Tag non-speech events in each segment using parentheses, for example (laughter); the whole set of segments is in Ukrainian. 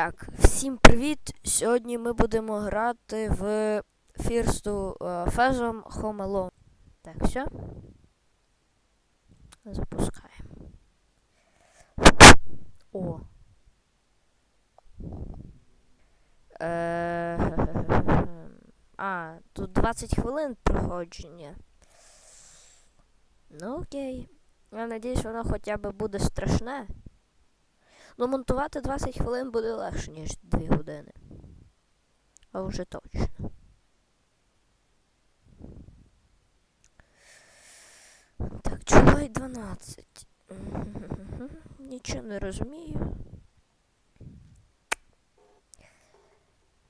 Так, всім привіт! Сьогодні ми будемо грати в Фірсту Фезом Home Alone. Так, все. Запускаємо. О. Е, (laughs) А, тут 20 хвилин проходження. Ну окей. Я надіюсь, воно хоча б буде страшне. Ну, монтувати 20 хвилин буде легше, ніж 2 години. А вже точно. Так, July 12. Нічого не розумію.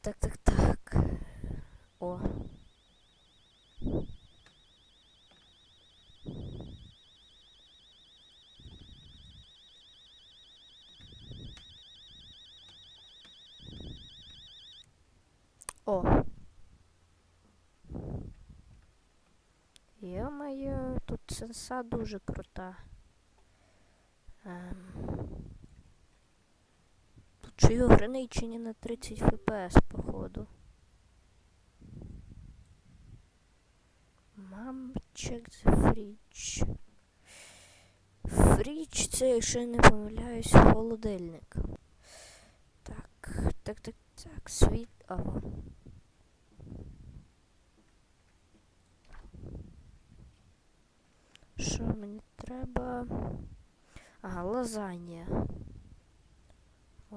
Так, так, так. О. Йо-моє, тут сенса дуже крута. Ем. Тут ще й ограничення на 30 FPS, походу. Мам, check the fridge. Фріч це, якщо я не помиляюсь, холодильник. Так, так, так, так, світ. Ага. Що мені треба? Ага, лазанья. О.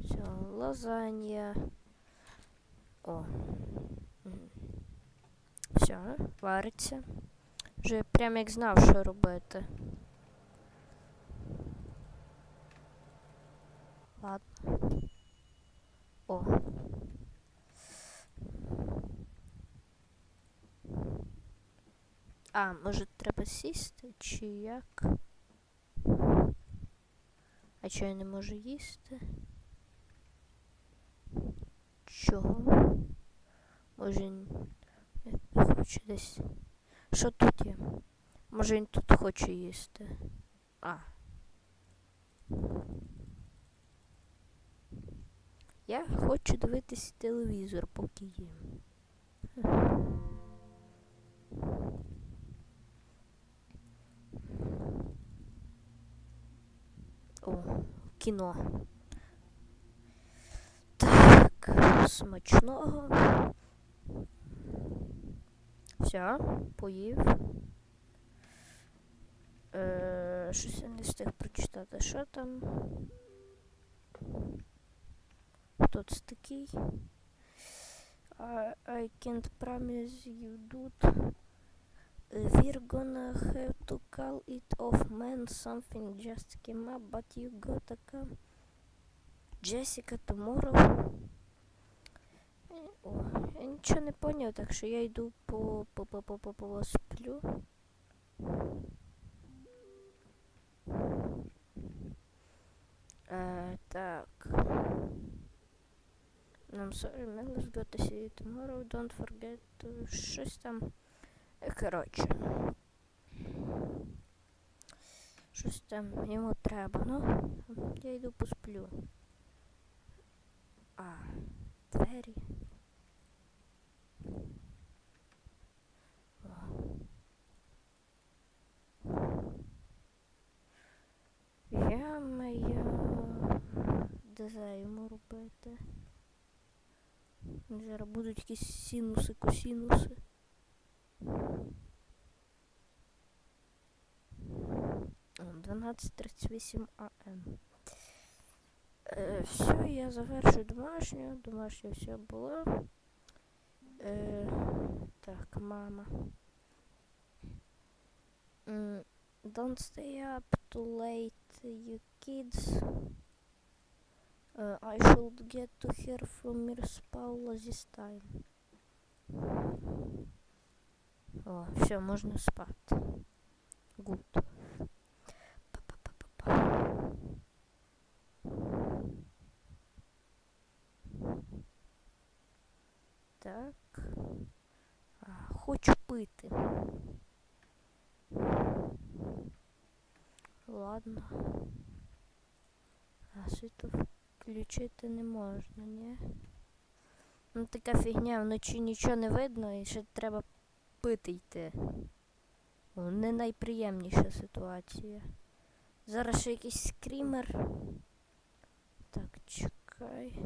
Все, лазанья. О. Все, вариться. Вже прям як знав, що робити. Ладно. О. А, може треба сісти, чи як? А чого я не можу їсти? Чого? Може я хочу десь. Що тут є? Може він тут хоче їсти? А. Я хочу дивитися телевізор, поки їм. О, кіно. Так, смачного. Все, поїв. Е, щось я не встиг прочитати. Що там? Хто це такий? I, I can't promise you dude. We're gonna have to call it off, man. Something just came up, but you gotta come. Jessica tomorrow. Е, О, я нічого не поняв, так що я йду по по по по по по сплю. Е, так. I'm sorry, man, let's go to see you tomorrow. Don't forget to щось там. Коротше. Щось там йому треба, ну. Я йду посплю. А, двері. Я моя. Де йому робити? Зараз будуть якісь синуси, косінуси. О, 12.38 АМ. Е, все, я завершую домашню. Домашнє все було. Е, так, мама. Don't stay up too late, you kids. Uh, I should get to hear from Miss Paula this time. О, все, можна спати. Good. Так. Хочу пити. Ладно. А. Світло включити не можна, ні? Ну така фігня, вночі нічого не видно і ще треба пити йти. Не найприємніша ситуація. Зараз ще якийсь скрімер. Так, чекай.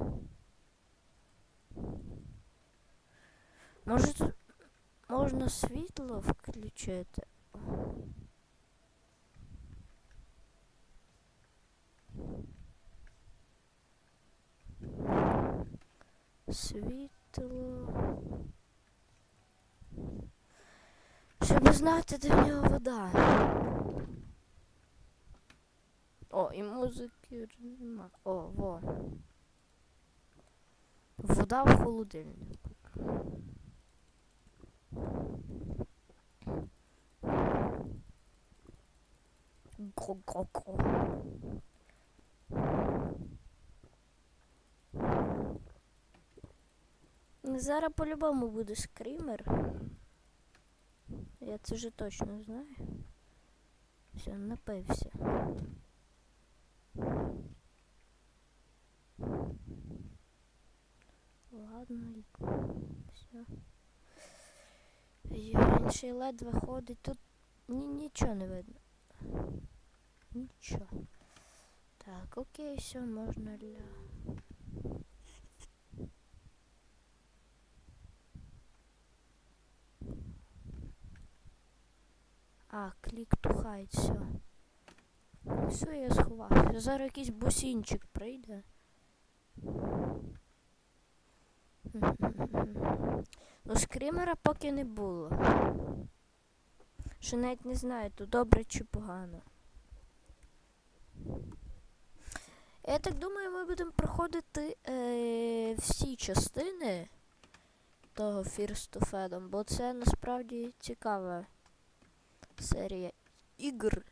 Може тут можна світло включити? Світло. Щоб знати, де в нього вода. О, і музики нема. О, во. Вода в холодильнику. Зараз по-любому буде скрімер. Я це вже точно знаю. Все, напився. Ладно, все. Він ледве ходить. Тут ні, нічого не видно. Нічого. Так, окей, все, можна ля. А, клік hide, все. Все, я сховався. Зараз якийсь бусінчик прийде. (laughs) Ну, скрімера поки не було. Що навіть не знаю, то добре чи погано. Я так думаю, ми будемо проходити е, всі частини того First to Fedom, бо це насправді цікава серія ігр.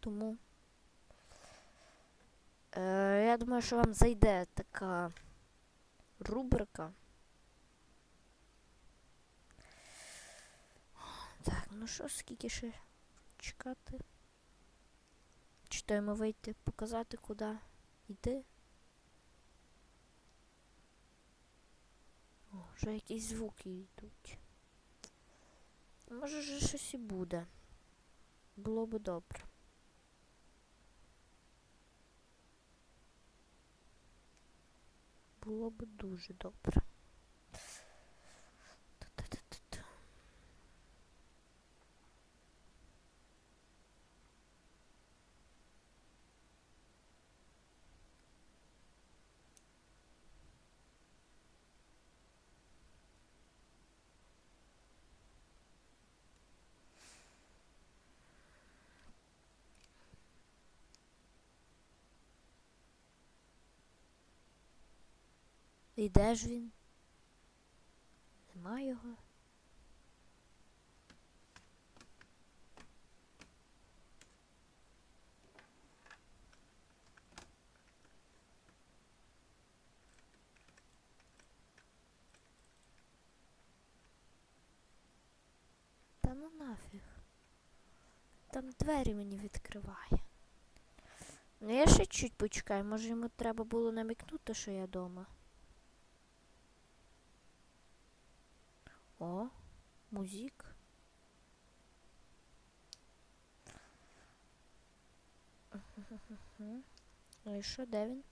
Тому е, я думаю, що вам зайде така рубрика. Так, ну що, скільки ще чекати? Читаємо вийти, показати, куди йти. О, вже якісь звуки йдуть. Може вже щось і буде. Було би добре. Було би дуже добре. І де ж він? Нема його. Та ну нафіг. Там двері мені відкриває. Ну я ще чуть почекаю, може йому треба було намікнути, що я дома. О, музик. Ну і що, де він?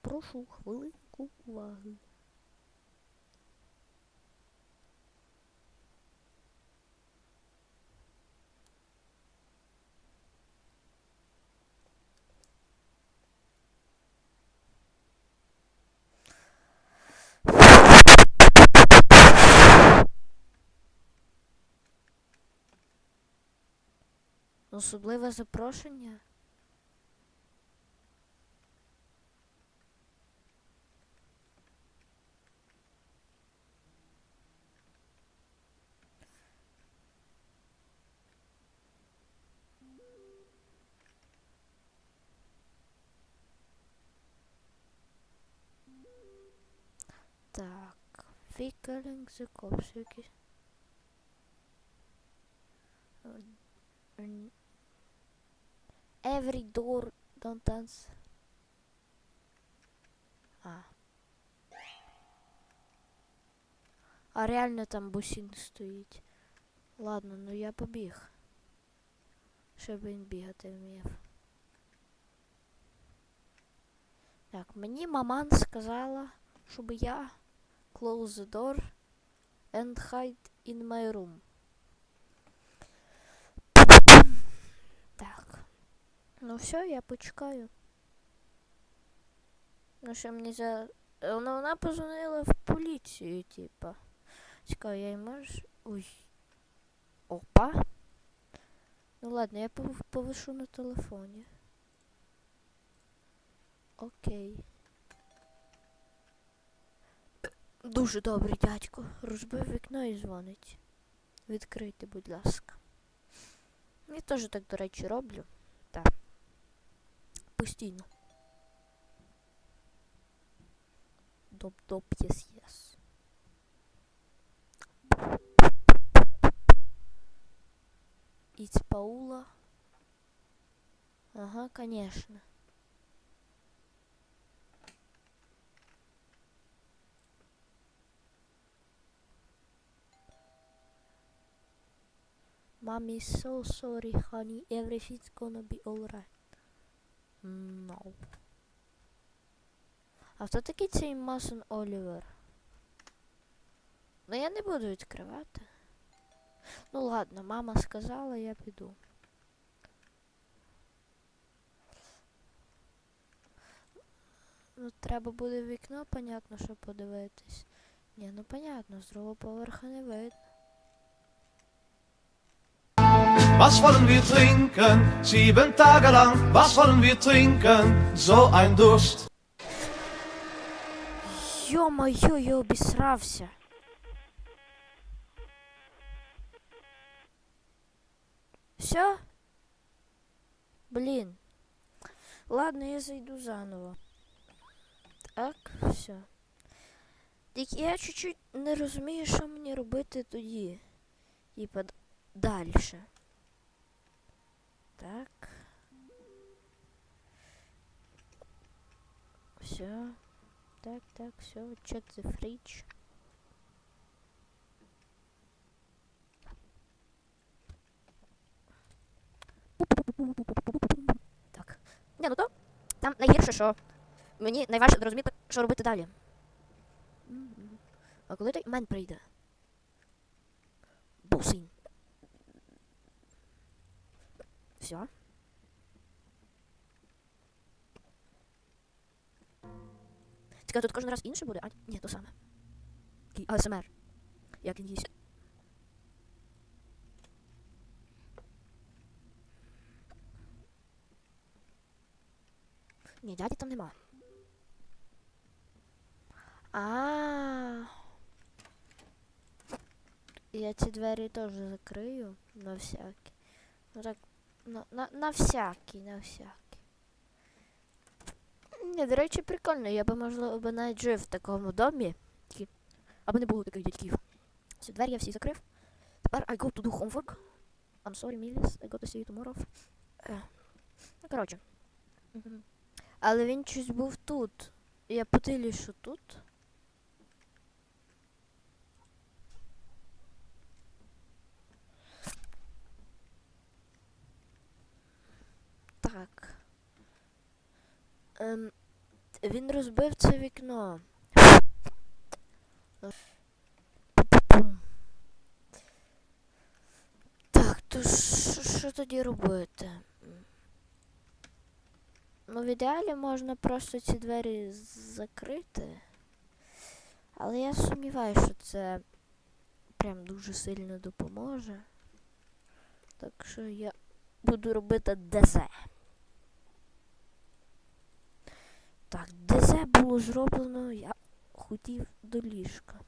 Прошу хвилинку уваги. Особливе запрошення? Так, Виколінг закопсики. Е, Every door don't answer. А. А реально там бусін стоїть. Ладно, ну я побіг. Щоб він бігати вмів. Так, мені маман сказала, щоб я close the door and hide in my room. Так. Ну все, я почекаю. Ну що мені за. е, Вона, позвонила в поліцію, типа. Цікаво, я їй можу. Ой. Опа. Ну ладно, я повишу на телефоні. Окей. Дуже добрий дядько. Розбив вікно і дзвонить. Відкрийте, будь ласка. Я теж так, до речі, роблю. Так. Постійно. Доп-доп, єс єс. It's Паула. Ага, конечно. Mommy is so sorry, honey. Everything's gonna be alright. No. А хто такий цей Масон Олівер? Ну я не буду відкривати. Ну ладно, мама сказала, я піду. Ну, треба буде вікно, понятно, щоб подивитись. Ні, ну понятно, з другого поверха не видно. Was wollen wir trinken? Sieben Tage lang, was wollen wir trinken? So ein Durst. Йо-моє, я обісрався. Все? Блін. Ладно, я зайду заново. Так, все. Тільки я чуть-чуть не розумію, що мені робити тоді. Типа далі. Так. Все. Так, так, все, check the fridge. Так. Ні, ну то там найгірше, що мені найважче зрозуміти, що робити далі. А коли той мен прийде? Бусин. Все. Цікаво, тут кожен раз інше буде? А, ні, то саме. Такий АСМР. Як він їсть. Ні, дяді там нема. А. Я ці двері теж закрию на всякий. Ну так, на, на, на всякий, на всякий. Ні, до речі, прикольно. Я би, можливо, би навіть жив в такому домі. Тільки, аби не було таких дядьків. Всі двері я всі закрив. Тепер I go to do homework. I'm sorry, Milis, I got to see you tomorrow. Е, Ну, коротше. Але він щось був тут. Я потилі, що тут. Так. Ем, він розбив це вікно. Так, то що тоді робити? Ну, в ідеалі можна просто ці двері закрити. Але я сумніваюся, що це прям дуже сильно допоможе. Так що я буду робити ДЗ. Так, ДЗ було зроблено, я хотів до ліжка.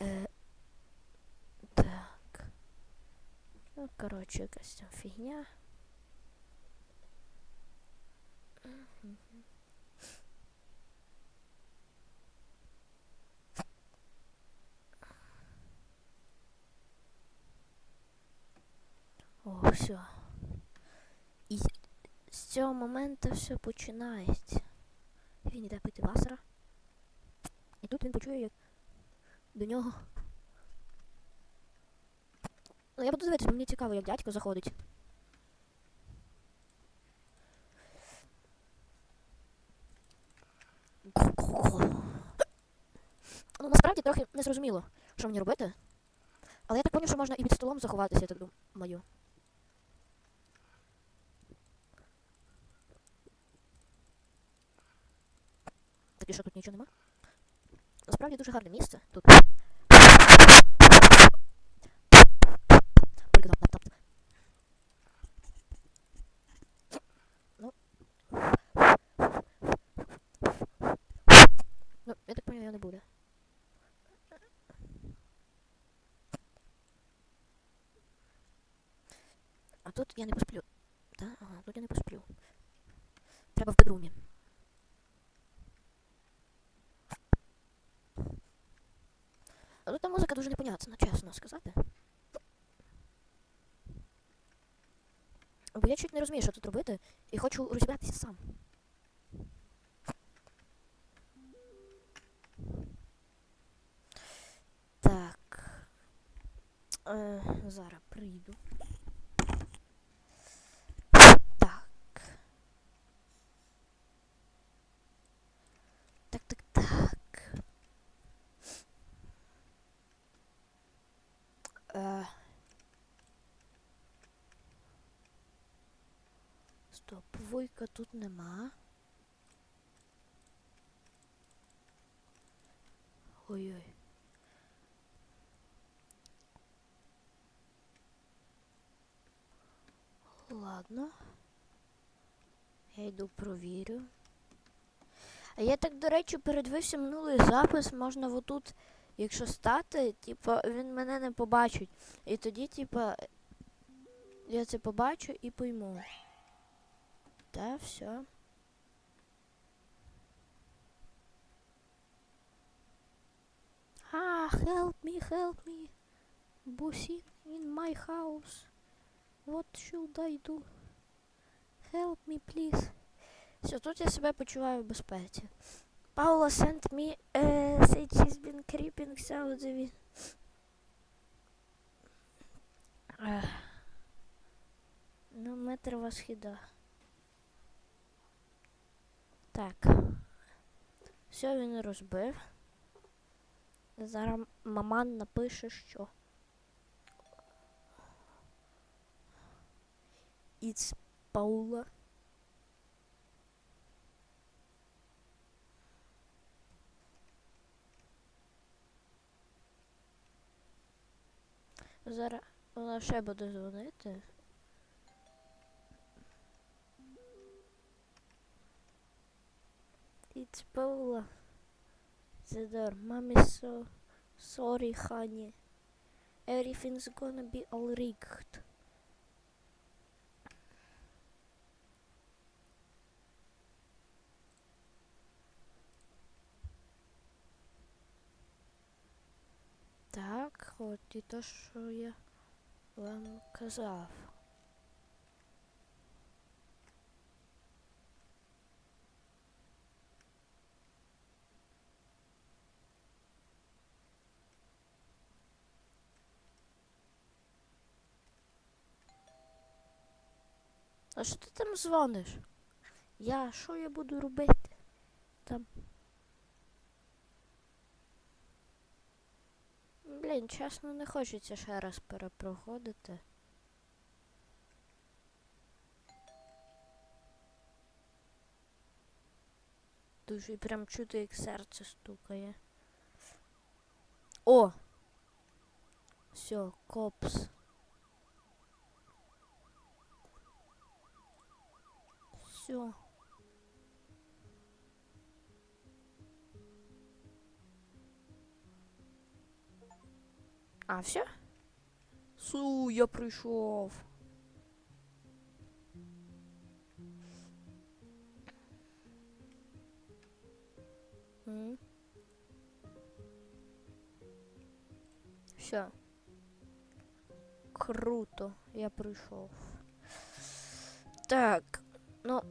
Е, так. Ну, коротше, якась там фігня. О, все. І з- цього моменту все починається. Він іде пити васера. І тут він почує, як до нього. Ну, я буду дивитися, бо мені цікаво, як дядько заходить. Ну, насправді трохи незрозуміло, що мені робити. Але я так поняв, що можна і під столом заховатися, я так думаю. І що тут нічого нема? Насправді дуже гарне місце тут. Ну. Ну, я так понял, я не буде. А тут я не посплю. Да? Ага, тут я не посплю. Треба в бедрумі. музика дуже непонятна, чесно сказати. Бо я чуть не розумію, що тут робити, і хочу розібратися сам. Так. Е, зараз прийду. Стоп, вуйка тут нема. Ой-ой. Ладно. Я йду провірю. А я так, до речі, передивився минулий запис, можна отут, якщо стати, типа, він мене не побачить. І тоді, типа, я це побачу і пойму. Та, все. А, help me, help me. Busin in my house. What should I do? Help me, please. Все, тут я себе почуваю в безпеці. Paula sent me uh, said she's been creeping south of it. Ех. Ну, метр восхіда. Так. Все він розбив. Зараз маман напише, що. It's Paula. Зараз вона ще буде дзвонити. It's Paula. The door. Mommy so sorry, honey. Everything's gonna be all rigged. Так, от і то, що я вам казав. А що ти там дзвониш? Я що я буду робити? Там. Блін, чесно, не хочеться ще раз перепроходити. Дуже прям чути, як серце стукає. О! Все, копс. Все. А, все? Су, я прийшов. Угу. Все. Круто, я прийшов. Так, ну.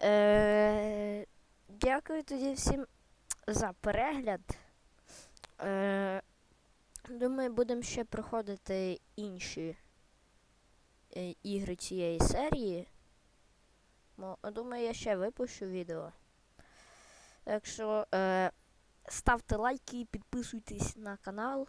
Е, дякую тоді всім за перегляд. Е, думаю, будемо ще проходити інші е, ігри цієї серії. Думаю, я ще випущу відео. Так що е, ставте лайки, підписуйтесь на канал